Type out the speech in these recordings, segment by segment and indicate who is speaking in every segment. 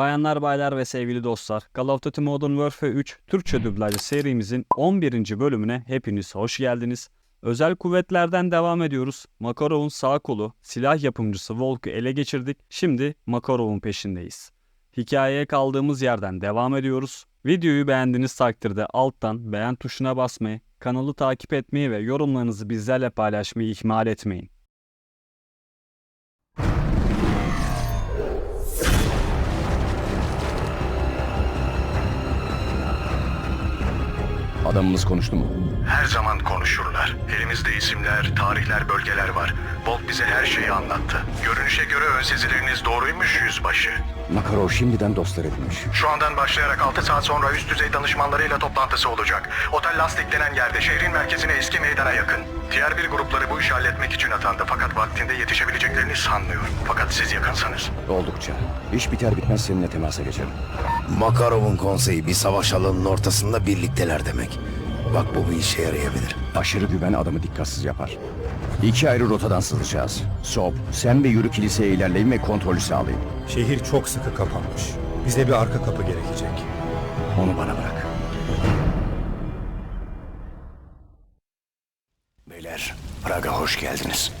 Speaker 1: Bayanlar, baylar ve sevgili dostlar, Call of Duty Modern Warfare 3 Türkçe dublajlı serimizin 11. bölümüne hepiniz hoş geldiniz. Özel kuvvetlerden devam ediyoruz. Makarov'un sağ kolu, silah yapımcısı Volk'u ele geçirdik. Şimdi Makarov'un peşindeyiz. Hikayeye kaldığımız yerden devam ediyoruz. Videoyu beğendiğiniz takdirde alttan beğen tuşuna basmayı, kanalı takip etmeyi ve yorumlarınızı bizlerle paylaşmayı ihmal etmeyin.
Speaker 2: Adamımız konuştu mu?
Speaker 3: Her zaman konuşurlar. Elimizde isimler, tarihler, bölgeler var. Bolt bize her şeyi anlattı. Görünüşe göre ön sezileriniz doğruymuş yüzbaşı.
Speaker 2: Makarov şimdiden dostlar edinmiş.
Speaker 3: Şu andan başlayarak 6 saat sonra üst düzey danışmanlarıyla toplantısı olacak. Otel Lastik denen yerde şehrin merkezine eski meydana yakın. Diğer bir grupları bu işi halletmek için atandı fakat vaktinde yetişebileceklerini sanmıyorum. Fakat siz yakınsanız.
Speaker 2: Oldukça. İş biter bitmez seninle temasa geçerim.
Speaker 4: Makarov'un konseyi bir savaş alanının ortasında birlikteler demek. Bak bu bir işe yarayabilir.
Speaker 2: Aşırı güven adamı dikkatsiz yapar. İki ayrı rotadan sızacağız. Sob, sen ve yürü kiliseye ilerleyin ve kontrolü sağlayın.
Speaker 5: Şehir çok sıkı kapanmış. Bize bir arka kapı gerekecek.
Speaker 2: Onu bana bırak.
Speaker 4: Beyler, Praga hoş geldiniz.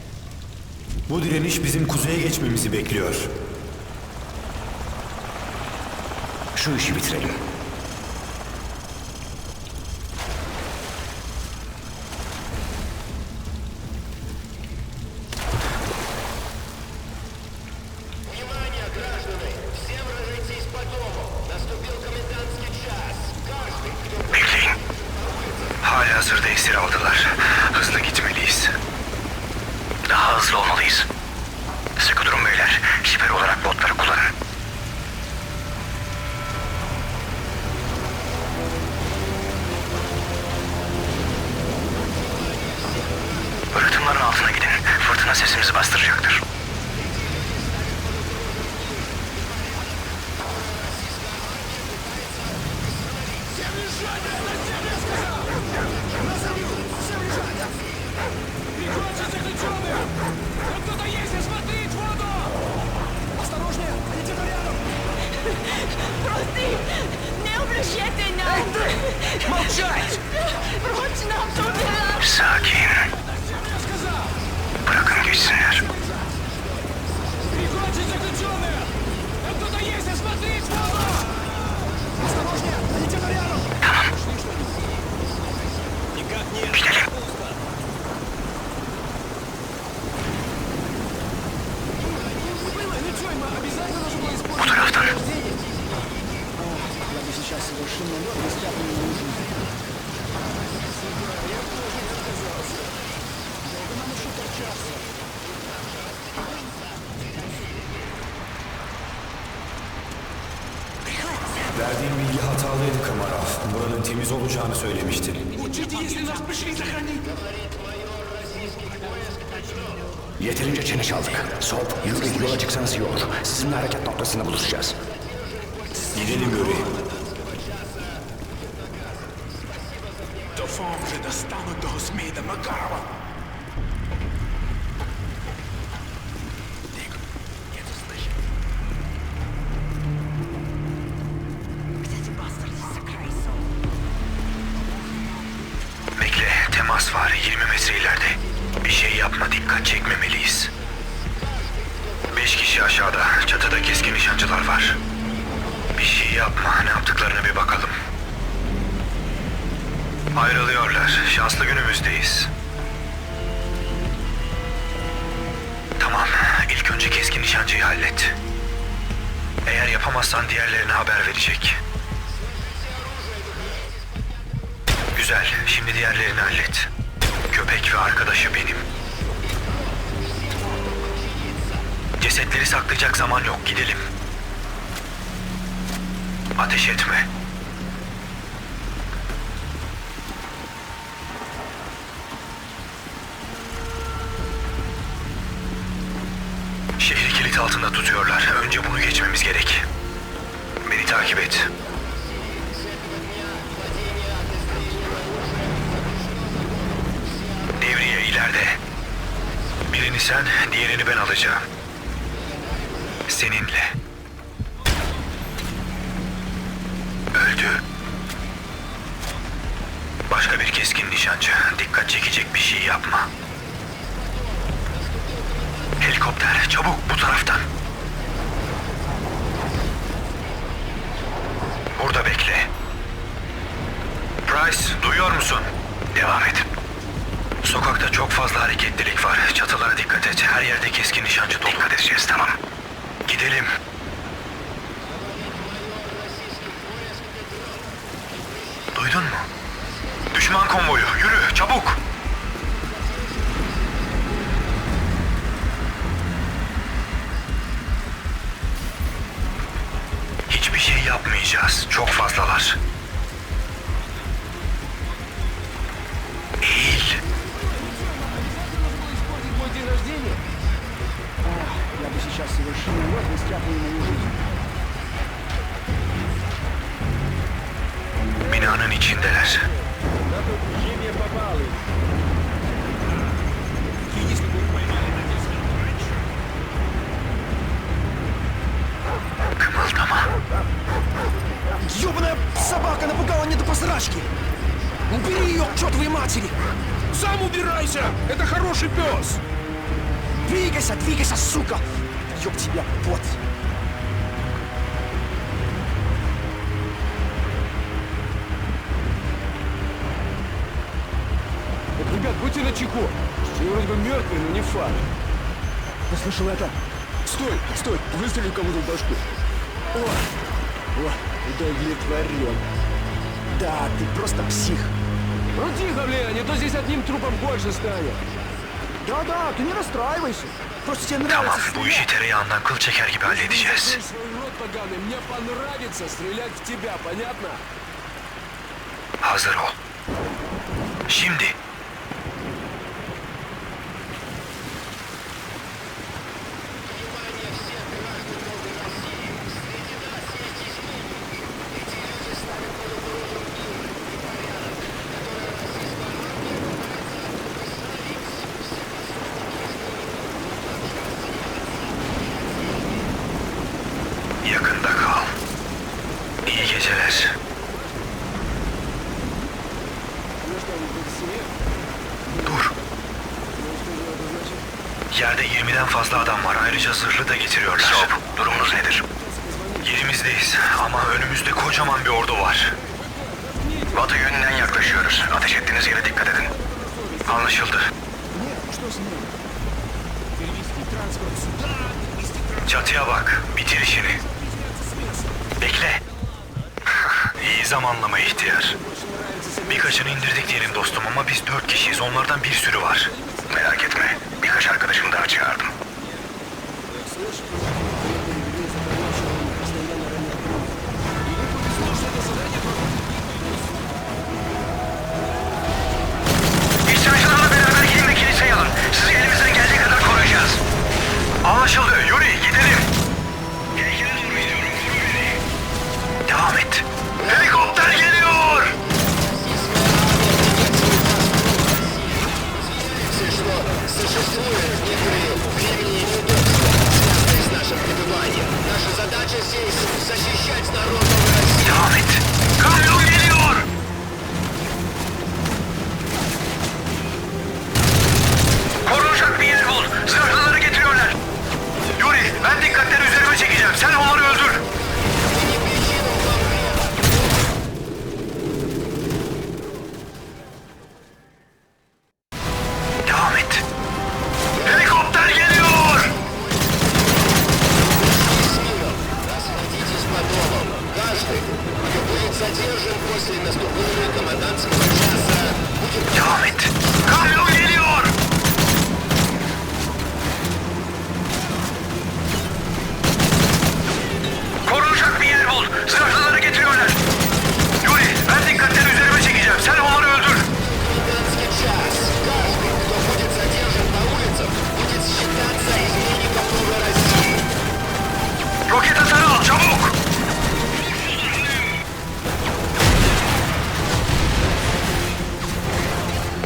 Speaker 5: Bu direniş bizim kuzeye geçmemizi bekliyor.
Speaker 4: Şu işi bitirelim.
Speaker 3: Hazırda esir aldılar. Hızlı gitmeliyiz. Daha hızlı olmalıyız. Sıkı durun beyler. Siper olarak botları kullanın. Rıhtımların altına gidin. Fırtına sesimizi bastıracaktır.
Speaker 5: Verdiğin bilgi hatalıydı Kamarov. Buranın temiz olacağını söylemiştin.
Speaker 4: Yeterince çene çaldık. Sob, yürü yola çıksanız iyi olur. Sizinle hareket noktasında buluşacağız.
Speaker 5: Gidelim Yuri.
Speaker 3: Bekle, nişancıyı hallet. Eğer yapamazsan diğerlerine haber verecek. Güzel. Şimdi diğerlerini hallet. Köpek ve arkadaşı benim. Cesetleri saklayacak zaman yok. Gidelim. Ateş etme. Kilit altında tutuyorlar. Önce bunu geçmemiz gerek. Beni takip et. Devriye ileride. Birini sen, diğerini ben alacağım. Seninle. öldü. Başka bir keskin nişancı. Dikkat çekecek bir şey yapma. Helikopter çabuk bu taraftan. Burada bekle. Price duyuyor musun? Devam et. Sokakta çok fazla hareketlilik var. Çatılara dikkat et. Her yerde keskin nişancı dolu. Dikkat edeceğiz tamam. Gidelim. Duydun mu? Düşman konvoyu. Yürü çabuk. Yapmayacağız. Çok fazlalar. Eğil. Binanın içindeler. Kımıldama.
Speaker 6: Ёбаная собака напугала мне до посрачки! Убери ее к чертовой матери! Сам убирайся! Это хороший пес! Двигайся, двигайся, сука! Ёб тебя, вот! Ребят, будьте начеку! Все вроде бы мертвые, но не факт. Я слышал это. Стой, стой, выстрелю кому-то в башку. О, удовлетворен. Да, ты просто псих. Ну тихо, блин, а не то здесь одним трупом больше станет. Да-да, ты не расстраивайся. Просто тебе
Speaker 3: Tamam
Speaker 6: нравится
Speaker 3: bu işi tereyağından kıl çeker gibi halledeceğiz.
Speaker 6: Закрой свой рот поганый. Мне понравится стрелять в тебя, понятно?
Speaker 3: Hazır ol. Şimdi. Yakında kal. İyi geceler. Dur. Yerde 20'den fazla adam var. Ayrıca zırhlı da getiriyorlar. Stop. Durumunuz nedir? Yerimizdeyiz ama önümüzde kocaman bir ordu var. Batı yönünden yaklaşıyoruz. Ateş ettiğiniz yere dikkat edin. Anlaşıldı. Çatıya bak. Bitir işini. Bekle. İyi zamanlama ihtiyar. Birkaçını indirdik diyelim dostum ama biz dört kişiyiz. Onlardan bir sürü var. Merak etme. Birkaç arkadaşımı daha çağırdım.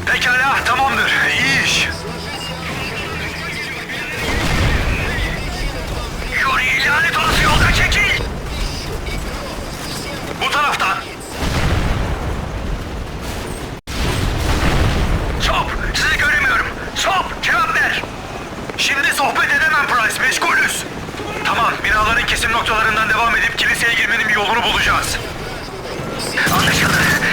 Speaker 3: Pekala, tamamdır. İyi iş. Yuri, lanet olası yoldan çekil! Bu taraftan. Chop, sizi göremiyorum. Chop, cevap ver. Şimdi sohbet edemem Price, meşgulüz. Tamam, binaların kesim noktalarından devam edip kiliseye girmenin bir yolunu bulacağız. Anlaşıldı.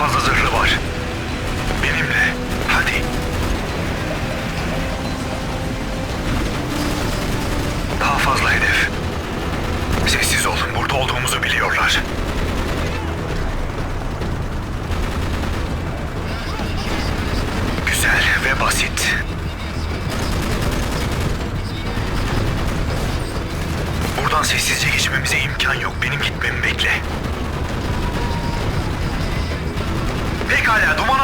Speaker 3: Fazla zırhlı var. Benimle, hadi. Daha fazla hedef. Sessiz ol, burada olduğumuzu biliyorlar. Güzel ve basit. Buradan sessizce geçmemize imkan yok. Benim gitmemi bekle. Pekala, dumana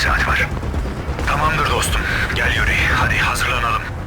Speaker 3: saat var. Tamamdır dostum. Gel yürü. Hadi hazırlanalım.